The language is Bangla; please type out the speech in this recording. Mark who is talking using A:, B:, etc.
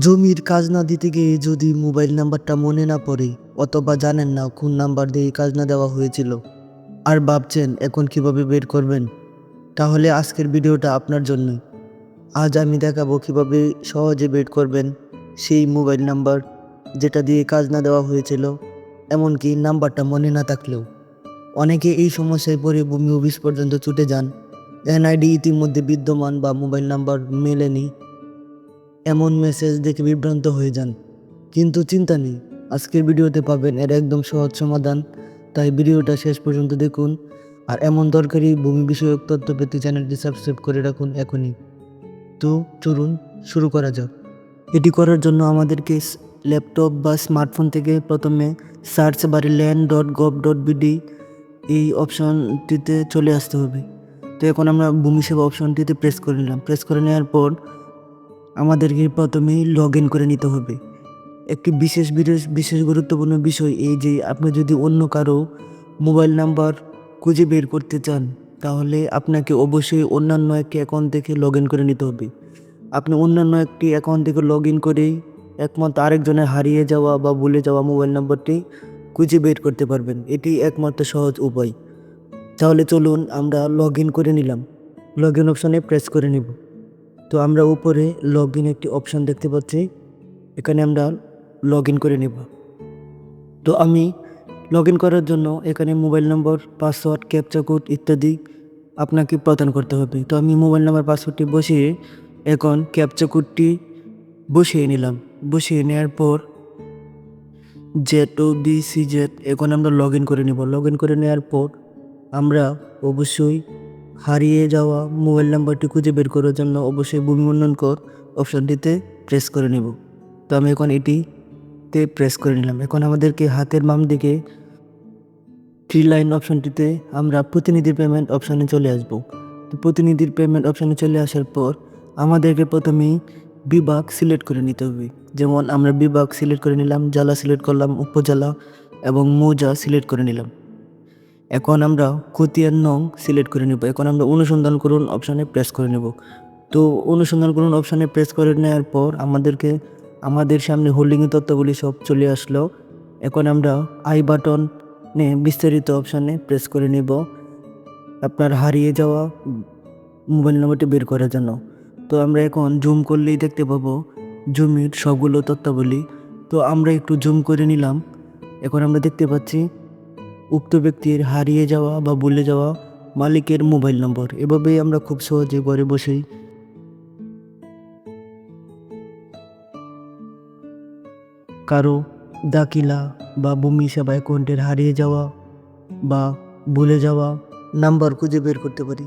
A: জমির কাজ না দিতে গিয়ে যদি মোবাইল নাম্বারটা মনে না পড়ে, অথবা জানেন না কোন নাম্বার দিয়ে কাজ না দেওয়া হয়েছিল, আর ভাবছেন এখন কীভাবে বের করবেন, তাহলে আজকের ভিডিওটা আপনার জন্যই আজ আমি দেখাবো কীভাবে সহজে বের করবেন সেই মোবাইল নাম্বার, যেটা দিয়ে কাজ না দেওয়া হয়েছিল, এমনকি নাম্বারটা মনে না থাকলেও। অনেকে এই সমস্যায় পড়ে ভূমি অফিস পর্যন্ত ছুটে যান। এনআইডি ইতিমধ্যে বিদ্যমান বা মোবাইল নাম্বার মেলেনি। এমন মেসেজ দেখে বিভ্রান্ত হয়ে যান। কিন্তু চিন্তা নেই, আজকের ভিডিওতে পাবেন এর একদম সহজ সমাধান। তাই ভিডিওটা শেষ পর্যন্ত দেখুন, আর এমন দরকারি ভূমি বিষয়ক তথ্য পেতে চ্যানেলটি সাবস্ক্রাইব করে রাখুন এখনই। তো চলুন শুরু করা যাক। এটি করার জন্য আমাদেরকে ল্যাপটপ বা স্মার্টফোন থেকে প্রথমে সার্চ বারে land dot gov dot BD এই অপশনটিতে চলে আসতে হবে। তো এখন আমরা ভূমি সেবা অপশনটিতে প্রেস করে নিলাম। প্রেস করে নেওয়ার পর আমাদেরকে প্রথমেই লগ ইন করে নিতে হবে। একটি বিশেষ বিশেষ বিশেষ গুরুত্বপূর্ণ বিষয় এই যে, আপনি যদি অন্য কারও মোবাইল নাম্বার খুঁজে বের করতে চান, তাহলে আপনাকে অবশ্যই অন্যান্য একটি অ্যাকাউন্ট থেকে লগ ইন করে নিতে হবে। আপনি অন্যান্য একটি অ্যাকাউন্ট থেকে লগ ইন করেই একমাত্র আরেকজনের হারিয়ে যাওয়া বা ভুলে যাওয়া মোবাইল নাম্বারটি খুঁজে বের করতে পারবেন। এটি একমাত্র সহজ উপায়। তাহলে চলুন আমরা লগ ইন করে নিলাম। লগ ইন অপশানে প্রেস করে নিব। তো আমরা উপরে লগ ইন একটি অপশান দেখতে পাচ্ছি। এখানে আমরা লগ ইন করে নেব। তো আমি লগ ইন করার জন্য এখানে mobile number password captcha code ইত্যাদি আপনাকে প্রদান করতে হবে। তো আমি মোবাইল নাম্বার পাসওয়ার্ডটি বসিয়ে এখন ক্যাপচা কোডটি বসিয়ে নিলাম। বসিয়ে নেওয়ার পর Z O B C Z এখন আমরা লগ ইন করে নেব। লগ ইন করে নেওয়ার পর আমরা অবশ্যই হারিয়ে যাওয়া মোবাইল নাম্বারটি খুঁজে বের করার জন্য অবশ্যই ভূমি উন্নয়ন কর অপশানটিতে প্রেস করে নেব। তো আমি এখন এটিতে প্রেস করে নিলাম। এখন আমাদেরকে হাতের বাম দিকে থ্রি লাইন অপশানটিতে আমরা প্রতিনিধির পেমেন্ট অপশানে চলে আসব। তো প্রতিনিধির পেমেন্ট অপশানে চলে আসার পর আমাদেরকে প্রথমেই বিভাগ সিলেক্ট করে নিতে হবে। যেমন আমরা বিভাগ সিলেক্ট করে নিলাম জেলা সিলেক্ট করলাম, উপজেলা এবং মৌজা সিলেক্ট করে নিলাম। এখন আমরা খতিয়ান নং সিলেক্ট করে নেব। এখন আমরা অনুসন্ধান করুন অপশানে প্রেস করে নেব। তো অনুসন্ধান করুন অপশানে প্রেস করে নেওয়ার পর আমাদেরকে, আমাদের সামনে হোল্ডিংয়ের তথ্যগুলি সব চলে আসলো। এখন আমরা আই বাটন বিস্তারিত অপশানে প্রেস করে নেব। আপনার হারিয়ে যাওয়া মোবাইল নম্বরটি বের করার জন্য। তো আমরা এখন জুম করলেই দেখতে পাবো জমির সবগুলো তথ্যাবলী তো আমরা একটু জুম করে নিলাম। এখন আমরা দেখতে পাচ্ছি উক্ত ব্যক্তির হারিয়ে যাওয়া বা ভুলে যাওয়া মালিকের মোবাইল নম্বর। এভাবেই আমরা খুব সহজে ঘরে বসেই কারও দাকিলা বা ভূমি সেবা অ্যাকাউন্টের হারিয়ে যাওয়া বা ভুলে যাওয়া নাম্বার খুঁজে বের করতে পারি।